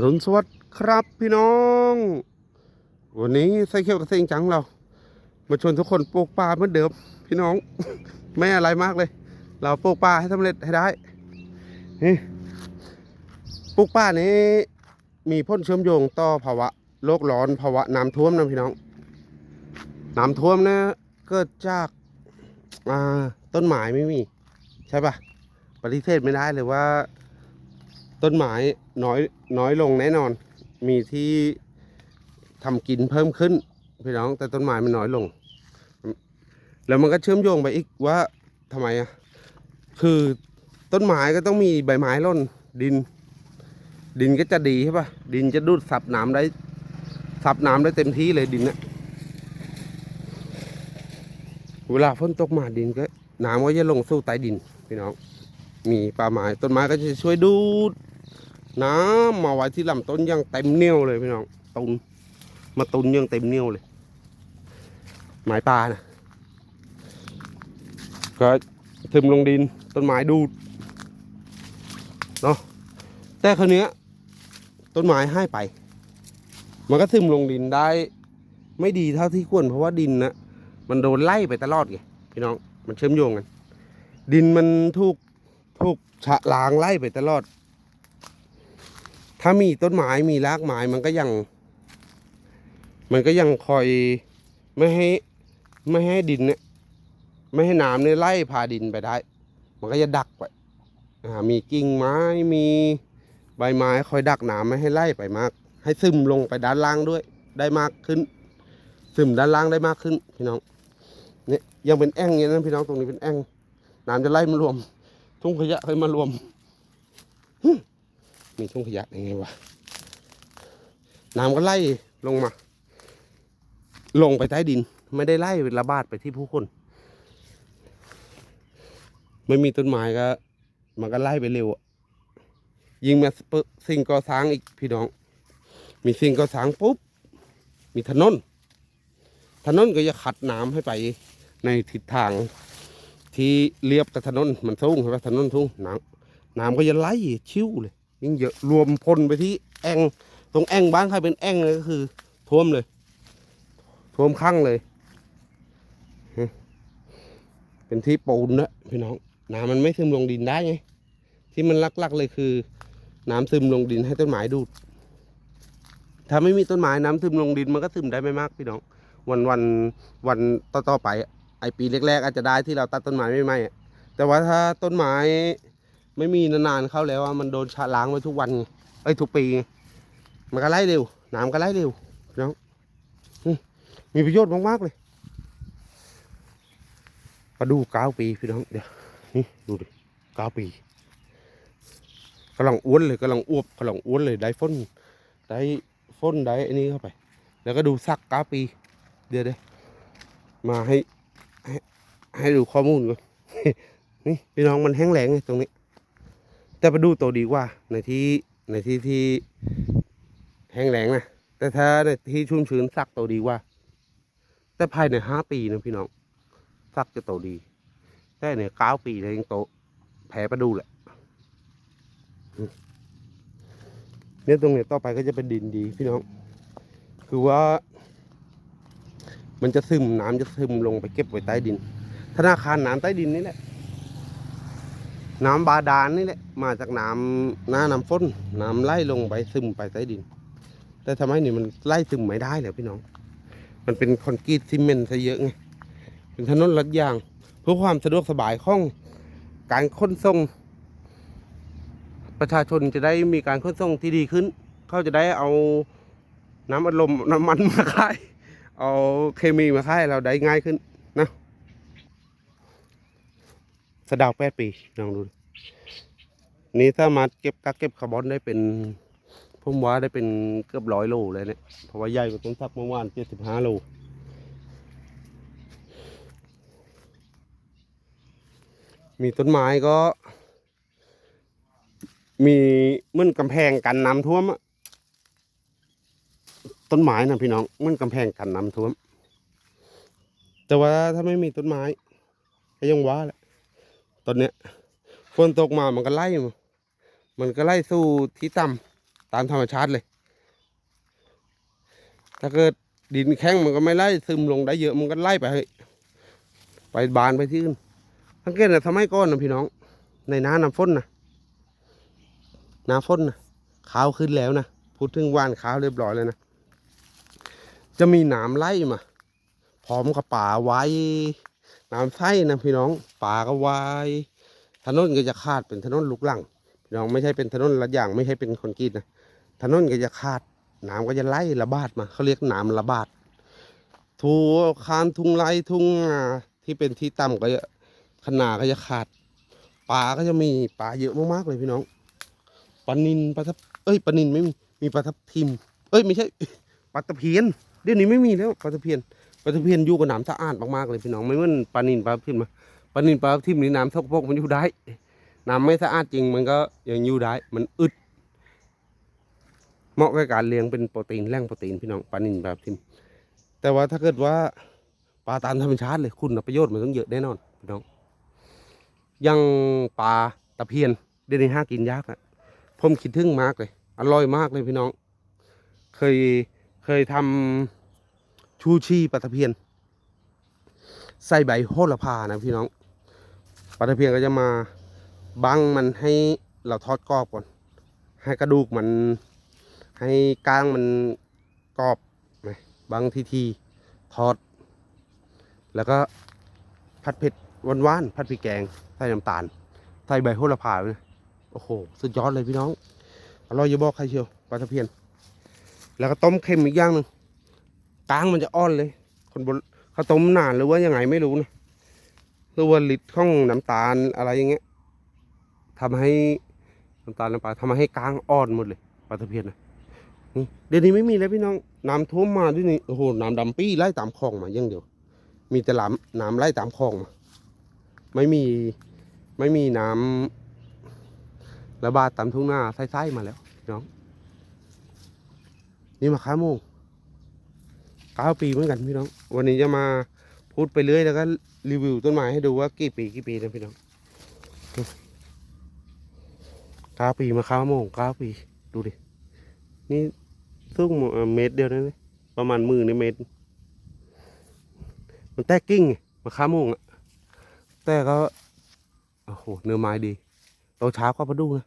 อรุณสวัสดิ์ครับพี่น้อง วันนี้ไซเคิลกระเซ็งจังเรา มาชวนทุกคนปลูกป่าเหมือนเดิมพี่น้อง ไม่อะไรมากเลย เราปลูกป่าให้สำเร็จให้ได้นี่ปลูกป่านี้มีพ้นเชื่อมโยงต่อภาวะโลกร้อนภาวะน้ำท่วมนะพี่น้อง น้ำท่วมนะเกิดจากาต้นไม้ไม่มี ใช่ปะปฏิเสธไม่ได้เลยว่า ต้นไม้ น้อยน้อยลงแน่นอน มีที่ทำกินเพิ่มขึ้นพี่น้องแต่ต้นไม้มันน้อยลง แล้วมันก็เชื่อมโยงไปอีกว่าทำไมอะคือต้นไม้ก็ต้องมีใบไม้ร่นดิน ดินก็จะดีใช่ปะดินจะดูดซับน้ำได้ซับน้ำได้เต็มที่เลยดินนะเวลาฝนตกมาดินก็น้ำก็จะลงสู่ใต้ดินพี่น้อง มีป่าไม้ต้นไม้ก็จะช่วยดูด น้ำมาไว้ที่ลำต้นยังเต็มเนียวเลยพี่น้องตุนมาตุนยังเต็มเนียวเลยไม้ป่านะก็ซึมลงดินต้นไม้ดูดเนาะแต่คราวเนี้ยต้นไม้ให้ไป มันก็ซึมลงดินได้ ไม่ดีเท่าที่ควรเพราะว่าดินนะมันโดนไล่ไปตลอดไงพี่น้องมันเชื่อมโยงกัน ดินมันถูกถูกฉะล้างไล่ไปตลอด ถ้ามีต้นไม้มีรากไม้มันก็ยัง มันก็ยังคอยไม่ให้ไม่ให้ดินเนี่ยไม่ให้น้ำเนี่ยไล่พาดินไปได้ มันก็จะดักไว้มีกิ่งไม้มีใบไม้คอยดักน้ำไม่ให้ไล่ไปมาก ให้ซึมลงไปด้านล่างด้วย ได้มากขึ้น ซึมด้านล่างได้มากขึ้นพี่น้องเนี่ยยังเป็นแอ่งอย่างนั้นพี่น้องตรงนี้เป็นแอ่งน้ำจะไล่มารวม ทุ่งขยะเคยมารวม มีทุ่งขยะยังไงวะน้ำก็ไล่ลงมา ลงไปใต้ดิน ไม่ได้ไล่ระบาดไปที่ผู้คน ไม่มีต้นไม้ก็ มันก็ไล่ไปเร็วยิงมาสิ่งก่อสร้างอีกพี่น้อง มีสิ่งก่อสร้างปุ๊บ มีถนน ถนนก็จะขัดน้ำให้ไปในทิศทางที่เรียบกับถนนมันสูงใช่ไหมถนนสูงน้ำน้ำก็จะไหลชิวเลย ยิ่งเยอะรวมพลไปที่แองตรงแองบ้านใครเป็นแองเลยก็คือท่วมเลย ท่วมข้างเลย เป็นที่ปูนนะพี่น้องน้ำมันไม่ซึมลงดินได้ไงที่มันลักๆเลยคือ น้ำซึมลงดินให้ต้นไม้ดูดถ้าไม่มีต้นไม้น้ำซึมลงดินมันก็ซึมได้ไม่มากพี่น้องวันวันวันต่อๆไปไอปีแรกๆอาจจะได้ที่เราตัดต้นไม้ไม่ไหมแต่ว่าถ้าต้นไม้ ไม่มีนานๆเข้าแล้วอะมันโดนชะล้างไว้ทุกวันไอ้ทุกปี มันก็ไล่เร็วน้ำก็ไล่เร็วน้องมีประโยชน์มากๆเลยมาดูเก้าปีพี่น้องเดี๋ยวนี่ดูดิเก้าปีกำลังอ้วนเลยกำลังอ้วบกำลังอ้วนเลยได้ฟ้นได้ฟ้นได้อันนี้เข้าไป แล้วก็ดูสักเก้าปี เดี๋ยวเดี๋ยวมาให้ให้ให้ดูข้อมูลก่อนนี่พี่น้องมันแห้งแล้งไงตรงนี้ แต่ไปดูตัวดีกว่าในที่ในที่ที่แห้งแล้งนะแต่ถ้าในที่ชุ่มชื้นสักตัวดีกว่า แต่ภายในห้าปีนะพี่น้องสักจะโตดี แต่เนี่ยเก้าปีเลยยังโตแพ้ปดูแหละเนี่ยตรงเนี้ยต่อไปก็จะเป็นดินดีพี่น้อง คือว่า มันจะซึมน้ำจะซึมลงไปเก็บไว้ใต้ดิน ธนาคารน้ำใต้ดินนี่แหละ น้ำบาดาลนี่แหละ มาจากน้ำหน้าน้ำฝนน้ำไล่ลงไปซึมไปใต้ดิน แต่ทำไมนี่มันไล่ซึมไม่ได้เลยพี่น้อง มันเป็นคอนกรีตซีเมนต์ซะเยอะไงเป็นถนนลัดยาง เพื่อความสะดวกสบายของการขนส่ง ประชาชนจะได้มีการขนส่งที่ดีขึ้น เขาจะได้เอาน้ำอัดลมน้ำมันมาขายเอาเคมีมาขายเราได้ง่ายขึ้นนะสะดาวแปดปีลองดู นี่ถ้ามาเก็บกักเก็บคาร์บอนได้เป็นผมว่าได้เป็นเกือบร้อยโลเลยเนี่ยเพราะว่าใหญ่กว่าต้นสักเมื่อวานเจ็ดสิบห้าโลมีต้นไม้ก็ มีมื่นกำแพงกันน้ำท่วมต้นไม้นะพี่น้องมื่นกำแพงกันน้ำท่วม แต่ว่าถ้าไม่มีต้นไม้ก็ยังว่าแหละตอนเนี้ย ฝนตกมามันก็ไล่มามันก็ไล่สู่ที่ต่ตามธรรมชาติเลย ถ้าเกิดดินแข็งมันก็ไม่ไล่ซึมลงได้เยอะมันก็ไล่ไป ไปบานไปที่อื่นสังเกตนะสมัยก่อนนะพี่น้อง ในน้าน้ำฝนนะน้ำฝนนะขาวขึ้นแล้วนะพูดถึงว่านขาวเรียบร้อยเลยนะจะมีหนามไล่มาพร้อมกับป่าไว้น้ำไส้นะพี่น้องป่าก็ไว้ ถนนก็จะขาดเป็นถนนลูกลังพี่น้องไม่ใช่เป็นถนนละอย่างไม่ใช่เป็นคอนกรีตนะถนนก็จะขาดน้ำก็จะไล่ระบาดมาเขาเรียกน้ำระบาดทั่วคานทุงไร่ทุงนาที่เป็นที่ต่ำก็จะขนาก็จะขาดป่าก็จะมีป่าเยอะมากๆเลยพี่น้องปลานินปลาทับเอ้ยปลานินไม่มีมีปลาทับทิม เอ้ยไม่ใช่ปลาตะเพียนเดี๋ยวนี้ไม่มีแล้วปลาตะเพียนปลาตะเพียนอยู่กับน้ำสะอาดมากๆเลยพี่น้องไม่เหมือนปลานินปลาทิมมา ปลานินปลาทิมนี่น้ำสกปรกมันอยู่ได้ น้ำไม่สะอาดจริงมันก็ยังอยู่ได้ มันอึด เหมาะกับการเลี้ยงเป็นโปรตีนแหล่งโปรตีนพี่น้องปลานินปลาทิมแต่ว่าถ้าเกิดว่าปลาตามธรรมชาติเลยคุณประโยชน์มันต้องเยอะแน่นอนพี่น้องยังปลาตะเพียนเดี๋ยวนี้ห้ากินยากอะผมคิดถึงมากเลย อร่อยมากเลยพี่น้อง เคยเคยทำชูชีปลาตะเพียน ใส่ใบโหระพานะพี่น้อง ปลาตะเพียนก็จะมาบังมันให้เราทอดกรอบก่อน ให้กระดูกมันให้ก้างมันกรอบไหมบังทีทีทอด แล้วก็ผัดเผ็ดหวานๆผัดพริกแกงใส่น้ำตาลใส่ใบโหระพาไปนะโอ้โห สุดยอดเลยพี่น้องอร่อยอย่าบอกใครเชียวปลาตะเพียน แล้วก็ต้มเค็มอีกอย่างหนึ่งกลางมันจะอ่อนเลย คนบนเขาต้มนานหรือว่ายังไงไม่รู้นะ รือว่าลิตรข้องน้ำตาลอะไรอย่างเงี้ยทำให้น้ำตาลน้ำปลาทำให้กลางอ่อนหมดเลยปลาตะเพียนนะนี่เดี๋ยวนี้ไม่มีแล้วพี่น้องน้ำท่วมมาด้วยนี่โอ้โหน้ำดำปี้ไล่ตามคลองมาอย่างเดียว มีแต่ลำน้ำไล่ตามคลองมาไม่มีไม่มีน้ำระบาดตามทุ่งนาไส้ๆมาแล้วน้อง นี่มาค้าโมงเก้าปีเหมือนกันพี่น้อง วันนี้จะมาพูดไปเรื่อยแล้วก็ รีวิวต้นไม้ให้ดูว่ากี่ปีกี่ปีนะพี่น้องเก้าปีมาข้าวโมงเก้าปี ดูดิ นี่สูงเมตรเดียวนะเนี่ยประมาณมือในเมตร มันแตกกิ้งมาข้าวโมงอะแต่ก็โอ้โหเนื้อไม้ดีโตเช้ากว่าประดูนะ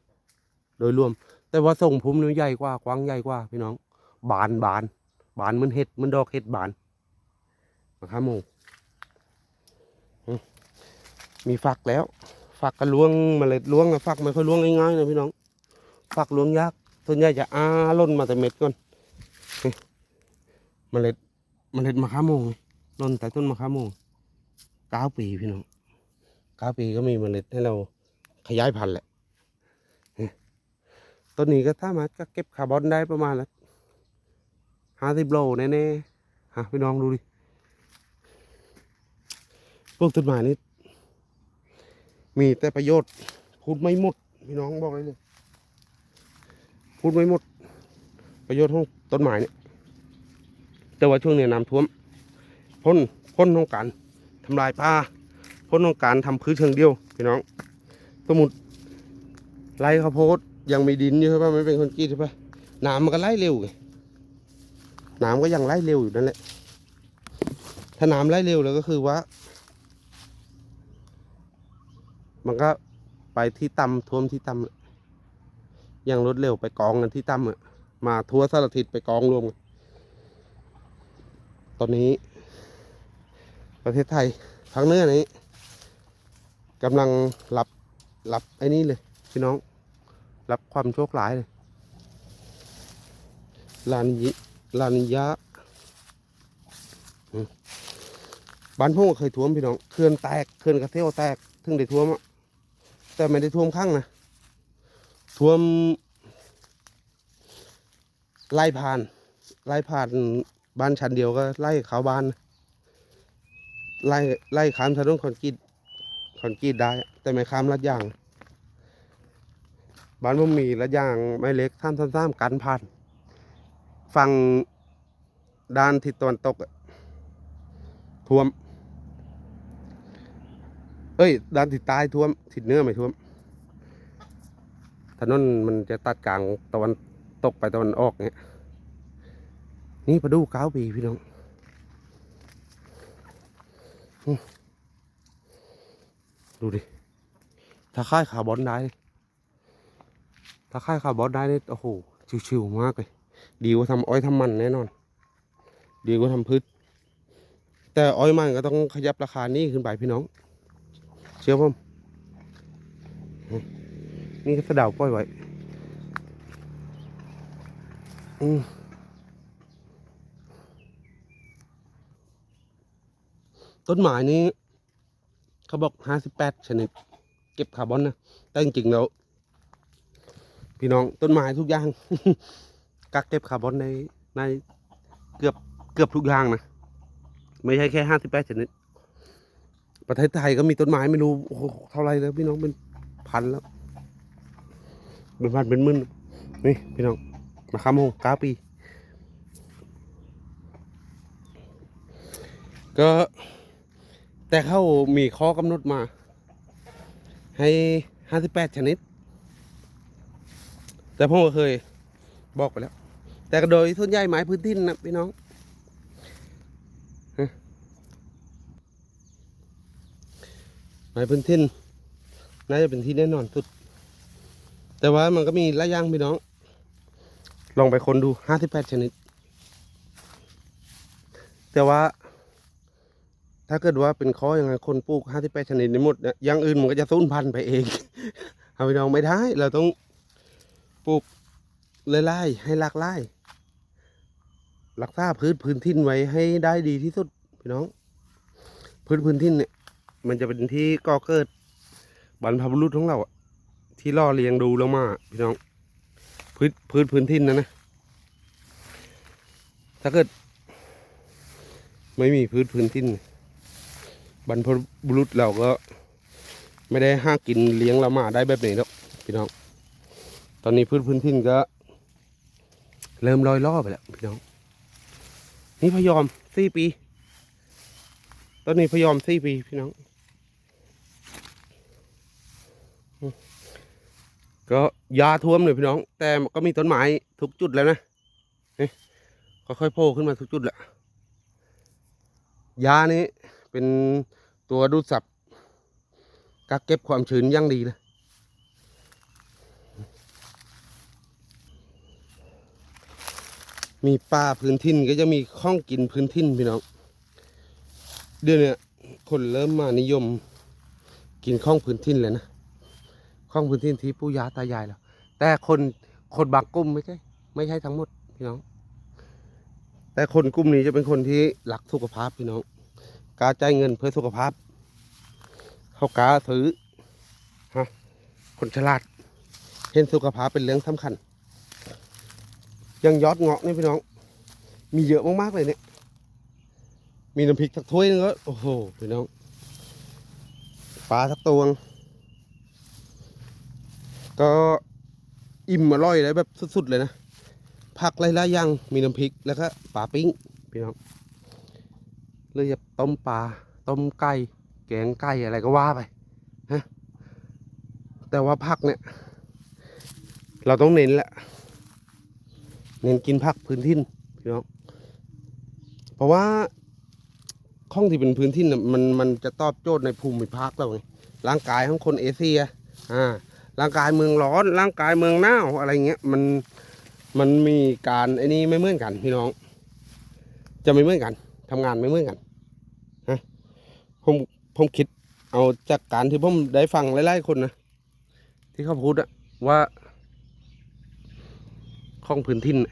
โดยรวม แต่ว่าทรงภูมิเนื้อใหญ่กว่ากว้างใหญ่กว่า พี่น้อง บานบาน บานมันเห็ดมันดอกเห็ดบานมะขามโมง มีฝักแล้ว ฝักก็ล้วงเมล็ดล้วงนะฝักไม่ค่อยล้วงง่ายๆนะพี่น้อง ฝักล้วงยากส่วนใหญ่จะอาล่นมาแต่เม็ดก่อนนี่เมล็ดเมล็ดมะขามโมงล่นแต่ต้นมะขามโมงเก้าปีพี่น้องเก้าปีก็มีเมล็ดให้เราขยายพันธุ์แหละต้นนี้ก็สามาก็เก็บคาร์บอนได้ประมาณละห้าสิบโลแน่ๆฮะพี่น้องดูดิพวกต้นไม้นี่ มีแต่ประโยชน์ พูดไม่หมดพี่น้องบอกเลยเลยพูดไม่หมด ประโยชน์ของต้นไม้เนี่ยแต่ว่าช่วงนี้น้ำท่วมพ้นพ้นของการทำลายป่าพ้นของการทำพืชเชิงเดียวพี่น้องสมมุดไร่ข้าวโพดยังมีดินอยู่ใช่ปะไม่เป็นคนกรีตใช่ปะน้ำมันก็ไล่เร็วไงน้ำก็ยังไล่เร็วอยู่นั่นแหละถ้าน้ำไล่เร็วแล้วก็คือว่า มันก็ไปที่ต่ำท่วมที่ต่ำยังรถเร็วไปกองกันที่ต่ำอะมาทัวสารทิศไปกองรวมกันตอนนี้ ประเทศไทยทางเหนือนี้กำลังรับรับไอ้นี่เลย พี่น้อง รับความโชคร้ายเลยลานยิลานิยะบ้านพงก็เคยท่วมพี่น้องเขื่อนแตกเขื่อนกระเทวแตกถึงได้ท่วมอะ แต่ไม่ได้ท่วมข้างนะท่วมไล่ผ่าน ไล่ผ่านบ้านชั้นเดียวก็ไล่เขาบ้าน ไล่ไล่ข้ามถนนคอนกรีตคอนกรีตได้ แต่ไม่ข้ามลัดยาง บ้านผมมีลัดยางไม่เล็กท่ามท่ามกันผ่านฝั่งด้านทิศตะวันตกท่วม เอ้ยด้านทิศใต้ท่วมทิศเหนือไม่ท่วม ถนนมันจะตัดกลางตะวันตกไปตะวันออกเนี่ยนี่ประดูเก้าปีพี่น้องดูดิ ถ้าค่ายคาบอนได้ ถ้าค่ายคาบอนได้นี่โอ้โห ชิวๆมากเลย ดีกว่าทำอ้อยทำมันแน่นอน ดีกว่าทำพืช แต่อ้อยมันก็ต้องขยับราคานี่ขึ้นไปพี่น้อง เชื่อผมนี่สะเดาวปล่อยไว้อืมต้นไม้นี้เขาบอกห้าสิบแปดชนิด เก็บคาร์บอนนะ แต่จริงๆแล้วพี่น้องต้นไม้ทุกอย่าง กักเก็บคาร์บอนในในเกือบเกือบทุกอย่างนะ ไม่ใช่แค่ห้าสิบแปดชนิด ประเทศไทยก็มีต้นไม้ไม่รู้โอ้โหเท่าไรแล้วพี่น้องเป็นพันแล้วเป็นพันเป็นหมื่นนี่พี่น้องมาค้ำหงเก้าปี ก็ แต่เขามีข้อกำหนดมา ให้ห้าสิบแปดชนิด แต่ผมก็เคยบอกไปแล้ว แต่โดยส่วนใหญ่ไม้พื้นที่นะพี่น้องฮะ ไม้พื้นที่น่าจะเป็นที่แน่นอนสุด แต่ว่ามันก็มีหลายอย่างพี่น้อง ลองไปคนดูห้าสิบแปดชนิด แต่ว่า ถ้าเกิดว่าเป็นข้อยังไงคนปลูกห้าสิบแปดชนิดในหมดเนี่ยอย่างอื่นมันก็จะสูญพันธุ์ไปเองเอาพี่น้องไม่ได้ เราต้องปลูกไล่ให้หลากหลายรักษาพื้นพื้นที่ไว้ให้ได้ดีที่สุดพี่น้อง พื้นพื้นที่เนี่ย มันจะเป็นที่ก่อเกิดบรรพบุรุษของเราที่ล่อเลี้ยงดูเรามาพี่น้อง พื้นพื้นพื้นที่นะนะ ถ้าเกิด ไม่มีพื้นพื้นที่บรรพบุรุษเราก็ ไม่ได้ห้ากินเลี้ยงเรามาได้แบบนี้แล้วพี่น้อง ตอนนี้พื้นพื้นที่ก็ เริ่มลอยล่อไปแล้วพี่น้อง นี่พยอมสี่ปี ตอนนี้พยอมสี่ปีพี่น้อง ก็ยาท่วมเลยพี่น้อง แต่ก็มีต้นไม้ทุกจุดแล้วนะนี่ค่อยๆโผล่ขึ้นมาทุกจุดแหละยานี้เป็นตัวดูดซับกักเก็บความชื้นอย่งดีเลยมีป่าพื้นทินก็จะมีข้องกินพื้นทินพี่น้องเดี๋ยวนี้คนเริ่มมานิยม กินข้องพื้นทินเลยนะ ข้องพื้นที่ที่ปู่ย่าตายายแล้วแต่คนคนบางกลุ่มไม่ใช่ไม่ใช่ทั้งหมดพี่น้อง แต่คนกลุ่มนี้จะเป็นคนที่รักสุขภาพพี่น้องกาจ่ายเงินเพื่อสุขภาพเขากาซื้อฮะคนฉลาด เห็นสุขภาพเป็นเรื่องสำคัญยังยอดเงาะนี่พี่น้อง มีเยอะมากๆเลยเนี่ย มีน้ำพริกสักถ้วยนึงก็โอ้โหพี่น้องปลาสักตวง ก็อิ่มอร่อยเลยแบบสุดๆเลยนะ ผักหลายๆอย่างมีน้ำพริกแล้วก็ปลาปิ้งพี่น้องเลยจะต้มปลาต้มไก่แกงไก่อะไรก็ว่าไปฮะแต่ว่าผักเนี่ย เราต้องเน้นแหละเน้นกินผักพื้นที่พี่น้องเพราะว่าข้องที่เป็นพื้นที่น่ะมันมันจะตอบโจทย์ในภูมิภาคเราไงร่างกายของคนเอเชียอ่า ร่างกายเมืองร้อน ร่างกายเมืองหนาวอะไรเงี้ยมันมันมีการไอ้นี่ไม่เหมือนกันพี่น้อง จะไม่เหมือนกันทำงานไม่เหมือนกันฮะผมผมคิดเอาจากการที่ผมได้ฟังหลายๆคนนะที่เขาพูดอะว่าข้องพื้นทินน่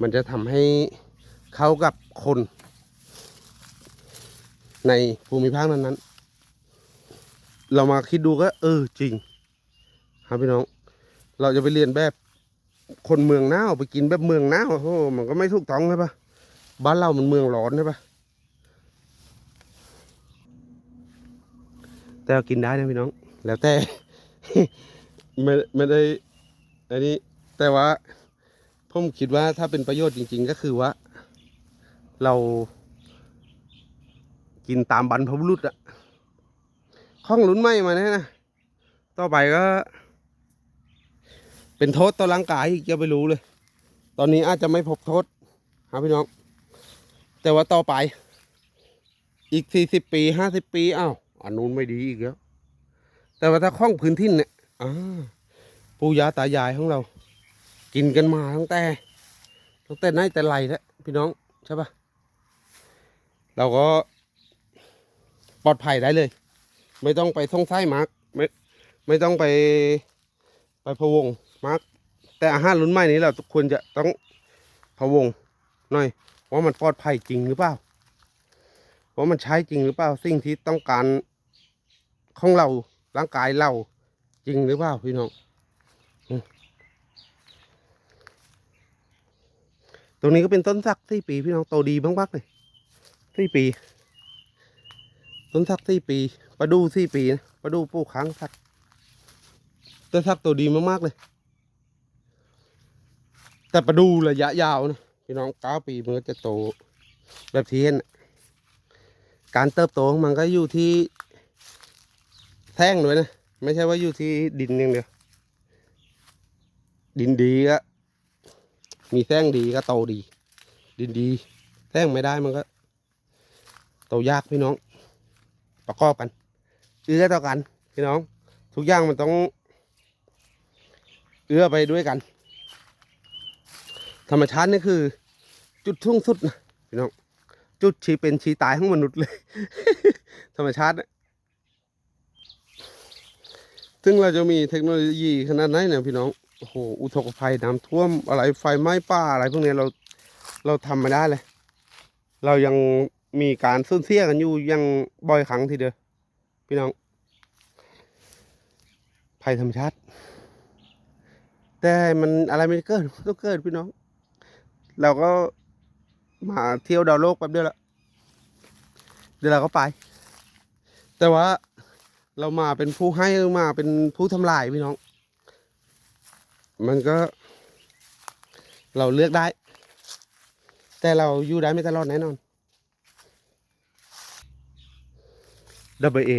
มันจะทำให้เขากับคน ในภูมิภาคนั้นๆ เรามาคิดดูก็ เออจริงครับพี่น้อง เราจะไปเรียนแบบคนเมืองหนาวไปกินแบบเมืองหนาวโอ้มันก็ไม่ถูกต้องใช่ปะบ้านเรามันเมืองร้อนใช่ปะแต่เรากินได้นะพี่น้อง แล้วแต่ไม่ไม่ได้อันนี้ แต่ว่าผมคิดว่าถ้าเป็นประโยชน์จริง ๆ ก็คือว่า เรา กินตามบรรพบุรุษอะ ข้องลุ้นไหมมาแน่นะต่อไปก็ เป็นโทษต่อร่างกายอีกจะไปรู้เลย ตอนนี้อาจจะไม่พบโทษครับพี่น้อง แต่ว่าต่อไป อีกสี่สิบปีห้าสิบปีอ้าวอันนู้นไม่ดีอีกแล้ว แต่ว่าถ้าคล่องพื้นที่เนี่ยอ่าปู่ย่าตายายของเรา กินกันมาตั้งแต่ตั้งแต่ไหนแต่ไรแล้วพี่น้องใช่ปะเราก็ปลอดภัยได้เลย ไม่ต้องไปท่องไส้มาร์กไม่ไม่ต้องไปไปพะวงมาร์กแต่อาหารรุ่นใหม่นี้เราควรจะต้องพะวงหน่อยว่ามันปลอดภัยจริงหรือเปล่าว่ามันใช้จริงหรือเปล่าสิ่งที่ต้องการของเราร่างกายเราจริงหรือเปล่าพี่น้องตรงนี้ก็เป็นต้นสักสี่ปีพี่น้องโตดีมากๆเลยสี่ปี ต้นสักสี่ปีประดูสี่ปีนะประดูปลูกค้างสักต้นสักตัวดีมากๆเลย แต่ประดูระยะยาวนะพี่น้องเก้าปีมันก็จะโตแบบที่เห็นน่ะการเติบโตของมันก็อยู่ที่แท่งด้วยนะ ไม่ใช่ว่าอยู่ที่ดินอย่างเดียว ดินดีก็มีแท่งดีก็โตดี ดินดี แท่งไม่ได้มันก็ โตยากพี่น้อง ประกอบกันเอื้อต่อกันพี่น้อง ทุกอย่างมันต้อง เอื้อไปด้วยกัน ธรรมชาตินี่คือ จุดทุ่งสุดนะพี่น้อง จุดชีเป็นชีตายของมนุษย์เลย ธรรมชาติน่ะซึ่งเราจะมีเทคโนโลยีขนาดไหนเนี่ยพี่น้องโอ้โหอุทกภัยน้ำท่วมอะไรไฟไหม้ป่าอะไรพวกนี้เราเราทำไม่ได้เลย เรายัง มีการสูญเสียกันอยู่ยังบ่อยครั้งทีเดียวพี่น้อง ภัยธรรมชาติ แต่มันอะไรไม่เกิดต้องเกิดพี่น้อง เราก็มาเที่ยวดาวโลกแป๊บเดียวละเดี๋ยวเราก็ไป แต่ว่าเรามาเป็นผู้ให้มาเป็นผู้ทำลายพี่น้อง มันก็ เราเลือกได้ แต่เราอยู่ได้ไม่ตลอดแน่นอน ดับเบิลเอ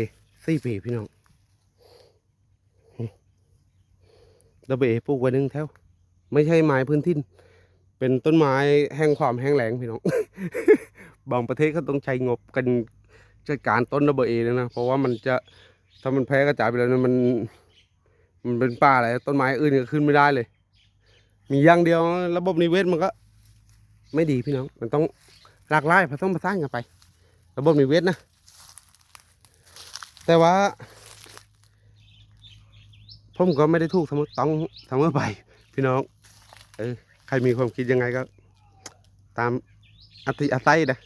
สี่ปีพี่น้องดับเบิลเอปลูกไว้หนึ่งแถว ไม่ใช่ไม้พื้นถิ่นเป็นต้นไม้แห้งความแห้งแล้งพี่น้อง บางประเทศเขาต้องใช้งบกันจัดการต้นดับเบิลเอเลยนะ เพราะว่ามันจะถ้ามันแพ้กระจายไปแล้วนะมัน มันเป็นป่าอะไรต้นไม้อื่นก็ขึ้นไม่ได้เลย มีอย่างเดียวระบบนิเวศมันก็ ไม่ดีพี่น้อง มันต้องหลากหลายผสมผสานกันไป ระบบนิเวศนะ แต่ว่า ผมก็ไม่ได้ถูกสมอต้องเสมอไป พี่น้อง เออใครมีความคิดยังไงก็ ตามอัติอาศัยนะ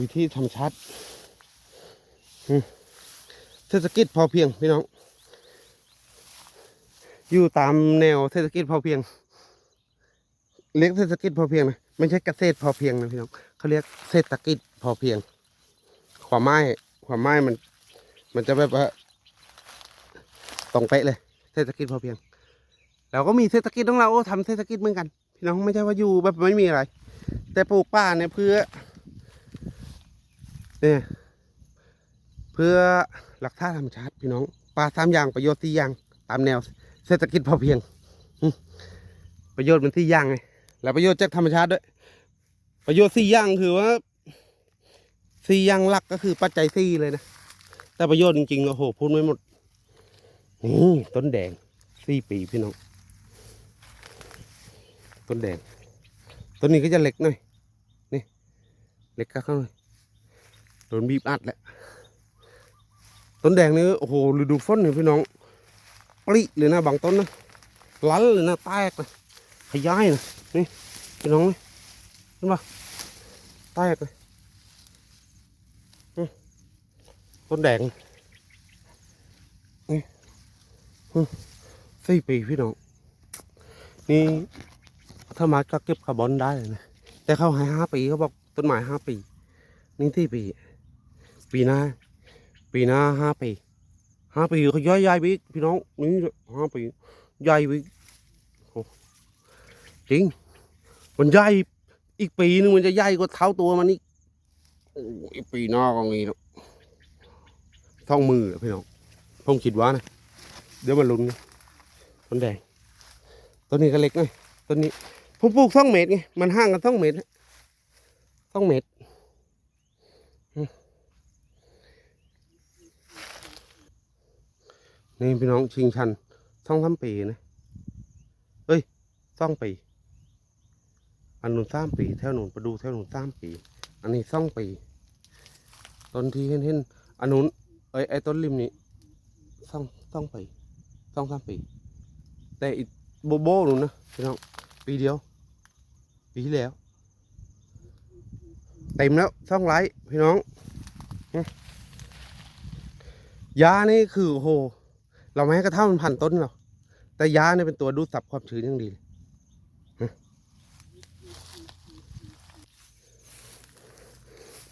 วิธีธรรมชาติเศรษฐกิจพอเพียงพี่น้อง อยู่ตามแนวเศรษฐกิจพอเพียง เรียกเศรษฐกิจพอเพียงนะไม่ใช่เกษตรพอเพียงนะพี่น้องเขาเรียกเศรษฐกิจพอเพียง ความหมายความหมายมัน มันจะแบบว่าตรงเป๊ะเลย เศรษฐกิจพอเพียง เราก็มีเศรษฐกิจของเราทำเศรษฐกิจเหมือนกัน พี่น้องไม่ใช่ว่าอยู่แบบไม่มีอะไร แต่ปลูกป่าเนี่ยเพื่อเนี่ยเพื่อหลักท่าธรรมชาติพี่น้องป่าสามอย่างประโยชน์สี่อย่าง ตามแนว เศรษฐกิจพอเพียง ประโยชน์มันสี่อย่างไงแล้วประโยชน์จากธรรมชาติด้วย ประโยชน์สี่อย่างคือว่า สี่อย่างหลักก็คือปัจจัยสี่เลยนะ แต่ประโยชน์จริงๆโอ้โหพูดไม่หมด นี่ต้นแดงสี่ปีพี่น้อง ต้นแดง ต้นนี้ก็จะเล็กหน่อย นี่ เล็กก็เข้าหน่อยโดนบีบอัดแล้ว ต้นแดงนี่โอ้โหฤดูฝนเนี่ยพี่น้อง ปริเลยนะบางต้นนะลันเลยนะแตกเลยขยายนะนี่พี่น้องนี่เห็นปะแตกเลยอืม ต้นแดงนี่อืมสี่ปีพี่น้อง นี่ถ้ามาก็เก็บคาร์บอนได้เลยนะ แต่เขาให้ห้าปีเขาบอกต้นไม้ห้าปี นี่ที่ปี ปีหน้า ปีหน้าห้าปีห้าปีเขาย่อยใหญ่ไปอีกพี่น้อง นี่ห้าปีใหญ่ไปโอ้จริง มันใหญ่อีกปีนึงมันจะใหญ่กว่าเท่าตัวมันอีกโอ้ยปีหน้าก็งี้แล้ว ท่องมือพี่น้องผมคิดว่านะเดี๋ยวมาลุ้นต้นแดงต้นนี้ก็เล็กหน่อยต้นนี้ผมปลูกสองเมตรไงมันห่างกันสองเมตรสองเมตรนี่พี่น้องชิงชันสองสามปีนะเอ้ยสองปีอันนู้นสามปีแถวนู้นไปดูแถวนู้นสามปี อันนี้สองปี ต้นที่เห็นเห็นอันนู้น เอ้ไอ้ต้นริมนี้สองสองปีสองสามปี แต่อีโบโบนู้นนะพี่น้องปีเดียว ปีที่แล้วเต็มแล้วสองไร่พี่น้องยานี่คือโอ้โห เราไม่ให้กระเท่ามันพันต้นหรอกแต่ยาเนี่ยเป็นตัวดูดซับความชื้นอย่างดีเลย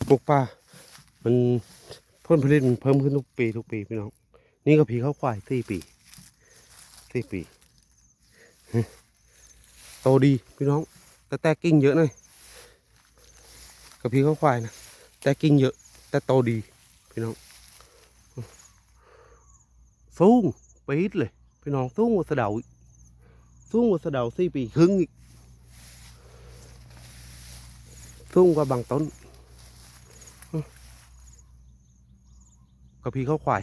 ปลูกป่ามัน ผลผลิตมันเพิ่มขึ้นทุกปีทุกปีพี่น้อง นี่ก็ผีเข้าควายสี่ปีสี่ปี โตดีพี่น้อง แต่แตกกิ่งเยอะหน่อยกับพี่เข้าควายนะแต่กิ่งเยอะ แต่โตดีพี่น้อง สูงปีดเลย พี่น้องสูงกว่าสะเดาสูงกว่าสะเดาสี่ปีครึ่งอีกสูงกว่าบางต้น กับพี่เข้าควาย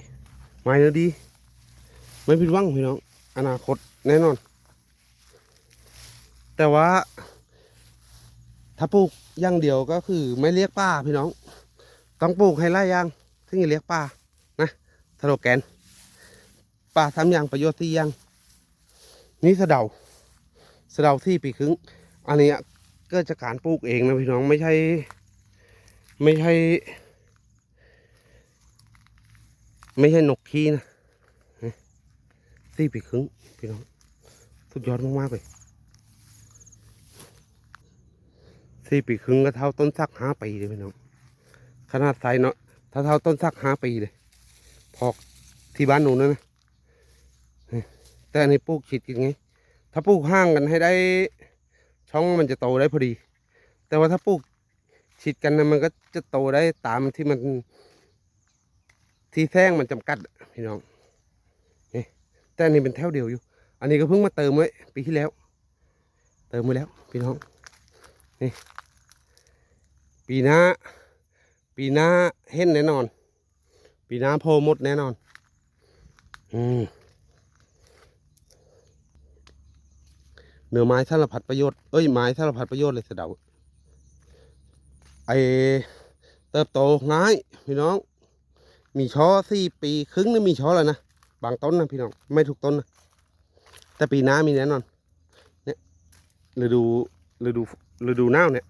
ไม่เนื้อดี ไม่ผิดหวังพี่น้อง อนาคตแน่นอน แต่ว่า ถ้าปลูกอย่างเดียวก็คือไม่เรียกป้าพี่น้อง ต้องปลูกให้ไร่อยางถึงจะเรียกป้านะสโลแกนป้าทำอย่างประโยชน์ที่ยังนี่สะเดาสะเดาที่ปีครึ่งอันนี้ก็จะการปลูกเองนะพี่น้องไม่ใช่ ไม่ใช่ ไม่ใช่นกขี้นะที่ปีครึ่งพี่น้องสุดยอดมากๆเลยสี่ปีครึ่งก็เท่าต้นสักห้าปีเลยพี่น้องขนาดไซส์เนาะถ้าเท่าต้นสักห้าปีเลยพอกที่บ้านหนูนะนะแต่อันนี้ปลูกชิดกันไง ถ้าปลูกห่างกันให้ได้ช่องมันจะโตได้พอดี แต่ว่าถ้าปลูกชิดกันนะมันก็จะโตได้ตามที่มัน ที่แท่งมันจำกัดพี่น้องนี่แต่อันนี้เป็นแถวเดียวอยู่ อันนี้ก็เพิ่งมาเติมไว้ปีที่แล้ว เติมไว้แล้วพี่น้องนี่ปีหน้า ปีหน้าเห็นแน่นอน ปีหน้าโพมดแน่นอน อืมเนื้อไม้สารพัดประโยชน์เอ้ยไม้สารพัดประโยชน์เลยเสดาไอเติบโตง่ายพี่น้อง มีช่อสี่ปีครึ่งนี่มีช่อแล้วนะบางต้นนะพี่น้องไม่ทุกต้นนะแต่ปีหน้ามีแน่นอนเนี่ยฤดูฤดูฤดูหน้าเนี่ย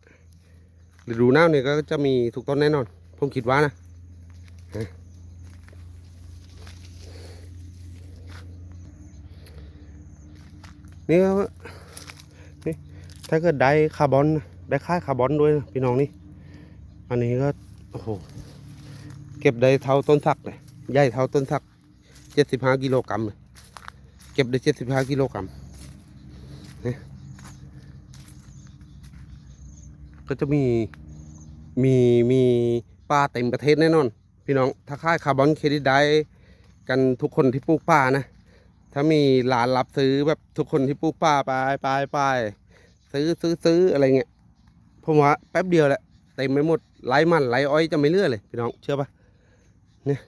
ฤดูหน้าเนี่ยก็จะมีทุกต้นแน่นอน ผมคิดว่านะนี่ก็นี่ถ้าเกิดได้คาร์บอนได้ค่าคาร์บอนด้วยนะพี่น้องนี่ อันนี้ก็ โอ้โห เก็บได้เท่าต้นสักเลยใหญ่เท่าต้นสักเจ็ดสิบห้ากิโลกรัมเลยเก็บได้เจ็ดสิบห้ากิโลกรัมก็จะมีมีมีปลาเต็มประเทศแน่นอน พี่น้องถ้าค่ายคาร์บอนเครดิตได้กันทุกคนที่ปลูกป่านะ ถ้ามีร้านรับซื้อแบบทุกคนที่ปลูกป่าไปไปไปซื้อซื้อซื้ออะไรเงี้ยผมว่าแป๊บเดียวแหละเต็มไปหมดไร้มันไร้อ้อยจะไม่เลื่อเลยพี่น้องเชื่อปะ เนี่ย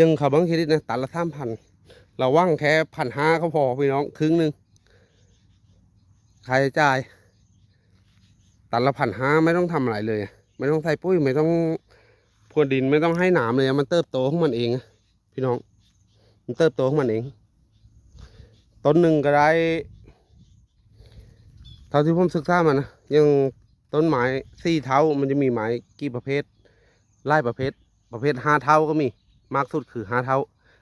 ยังคาร์บอนเครดิตนะตันละสามพันเราว่างแค่พันห้าก็พอพี่น้องครึ่งหนึ่งค่าใช้จ่าย ตันละพันห้าไม่ต้องทำอะไรเลย ไม่ต้องใส่ปุ้ยไม่ต้องพรวนดินไม่ต้องให้หนามเลย มันเติบโตของมันเองพี่น้อง มันเติบโตของมันเอง ต้นหนึ่งก็ได้ เท่าที่ผมศึกษามานะยังต้นไม้สี่เท้ามันจะมีไม้กี่ประเภทไล่ประเภท ประเภทห้าเท้าก็มีมากสุดคือห้าเท้า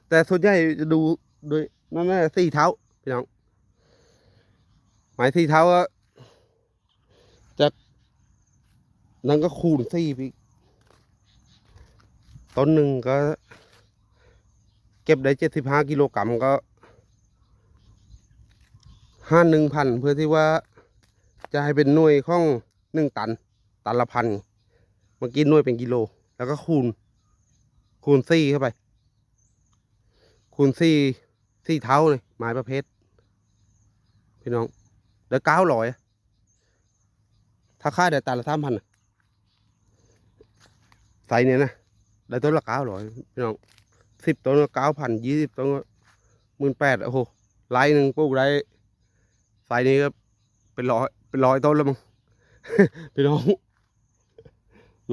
แต่ส่วนใหญ่จะดูโดยนั่นแหละสี่เท้าพี่น้องไม้สี่เท้าก็นั่นก็คูณสี่พี่ต้นหนึ่งก็ เก็บได้เจ็ดสิบห้ากิโลกรัมก็ห้าหนึ่งพันเพื่อที่ว่าจะให้เป็นหน่วยข้องหนึ่งตัน ตันละพันเมื่อกี้หน่วยเป็นกิโล แล้วก็คูณ คูณสี่เข้าไป คูณสี่สี่เท้าเลยไม้ประเภท พี่น้องเดี๋ยวเก้าร้อยถ้าค่ายได้ตันละสามพันไซส์เนี้ยนะได้ต้นละเก้าร้อยพี่น้องสิบต้นก็เก้าพันยี่สิบต้นหมื่นแปดโอ้โหไร่หนึ่งปลูกได้ไซส์นี้ก็เป็นร้อยเป็นร้อยต้นแล้วมั้งพี่น้อง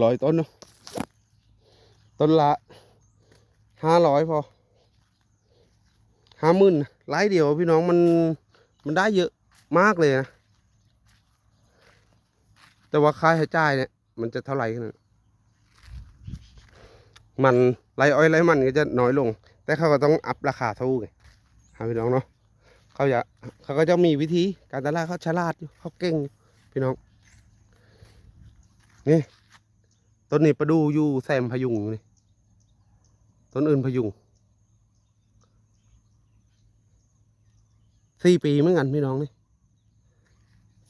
ร้อยต้นเนาะ ต้นละห้าร้อยพอห้าหมื่นไร่เดียวพี่น้องมันมันได้เยอะมากเลยนะ แต่ว่าค่าใช้จ่ายเนี่ย มันจะเท่าไหร่กันนมันไรอ้อยไรมันก็จะน้อยลง แต่เขาก็ต้องอัพราคาสู้ไงหาพี่น้องเนาะเขาจะเขาก็จะมีวิธีการตลาดเขาฉลาดอยู่เขาเก่งพี่น้องนี่ต้นนี้ประดูอยู่แซมพยุงนี่ ต้นอื่นพยุงสี่ปีเหมือนกันพี่น้องนี่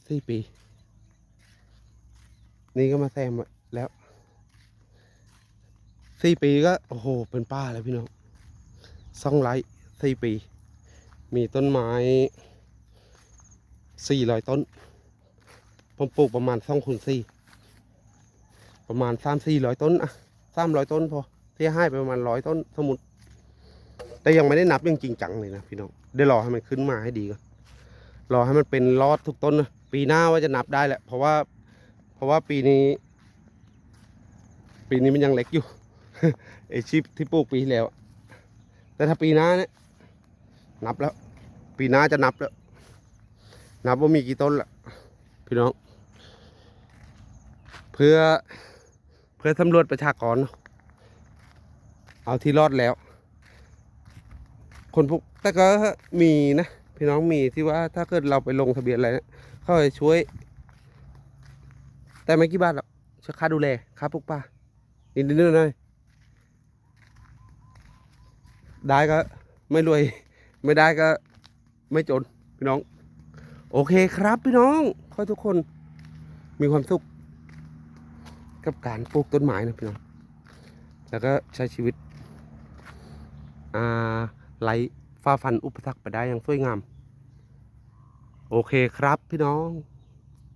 สี่ปี นี่ก็มาแซมแล้วสี่ปีก็ โอ้โห เป็นป้าแล้วพี่น้องซ่องไร่สี่ปี มีต้นไม้สี่ร้อยต้น ผมปลูกประมาณสองคูณสี่ ประมาณสามสี่ร้อยต้นอะสามร้อยต้นพอ ที่ให้ไปประมาณร้อยต้นสมุดแต่ยังไม่ได้นับย่างจริงจังเลยนะพี่น้องเดี๋ยวรอให้มันขึ้นมาให้ดีก่อนรอให้มันเป็นรอดทุกต้นนะปีหน้าว่าจะนับได้แหละ เพราะว่า เพราะว่าปีนี้ ปีนี้มันยังเล็กอยู่ไอชิปที่ปลูกปีที่แล้ว แต่ถ้าปีหน้าเนี่ยนับแล้ว ปีหน้าจะนับแล้ว นับว่ามีกี่ต้นละพี่น้อง เพื่อเพื่อสำรวจประชากรเนอะ เอาที่รอดแล้ว คนพวกแต่ก็มีนะ พี่น้องมีที่ว่าถ้าเกิดเราไปลงทะเบียนอะไรเนี่ยเขาจะช่วย แต่ไม่กี่บาทหรอกช่วยค่าดูแลค่าปลูกป่านิดนิดหน่อยได้ก็ไม่รวย ไม่ได้ก็ไม่จนพี่น้อง โอเคครับพี่น้องขอทุกคนมีความสุขกับการปลูกต้นไม้นะพี่น้อง แล้วก็ใช้ชีวิต อ่าไล่ฟ้าฟันอุปสรรคไปได้อย่างสวยงาม โอเคครับพี่น้อง